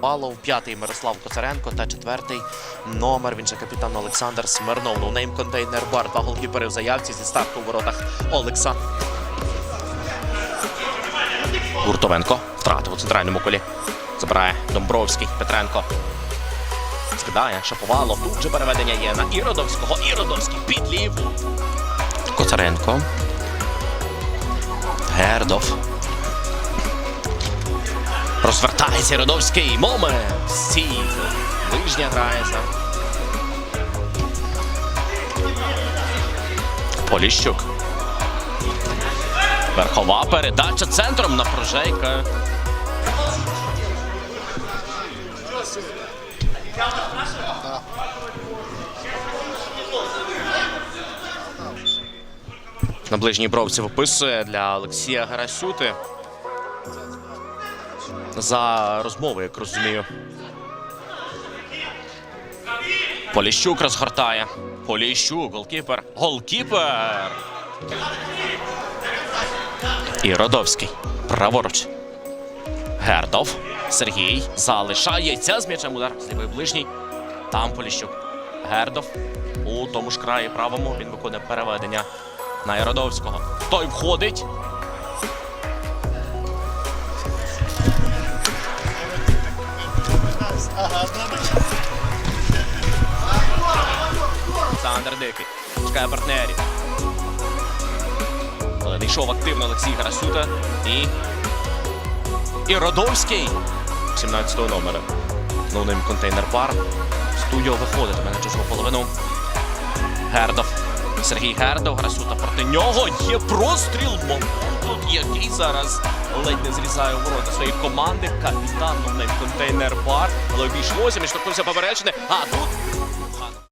Балов, п'ятий Мирослав Коцаренко та четвертий номер. Він же капітан Олександр Смирнов. Ноунейм контейнер бар та голкіпери в заявці зі старту у воротах Олександр. Гуртовенко втратив у центральному колі. Забирає Домбровський Петренко. Скидає Шаповалов. Тут же переведення є на Іродовського. Іродовський під ліву. Коцаренко. Гердов. Розвертається Іродовський. Момент. Стій. Ближня грається. Поліщук. Верхова передача центром на прожейка. На ближній бровці виписує для Олексія Гарасюти. За розмови, як розумію. Поліщук розгортає. Поліщук, голкіпер. Голкіпер! І Родовський. Праворуч. Гердов. Сергій залишається з м'ячем удар. З лівої ближній. Там Поліщук. Гердов. У тому ж краї правому він виконує переведення на Іродовського. Той входить. Олександр Дикий. Чекає партнерів. Але не йшов активно Олексій Гарасюта. І. І Родовський. 17-го номера. Ноунейм контейнер бар. Студіо виходить. Мене чужого половину. Гердов. Сергій Гердов. Грасута проти нього. Є простріл. Тут який зараз ледь не зрізає ворота своєї команди. Капітан ноунейм контейнер бар. Але обійшлося, між поперечне. А тут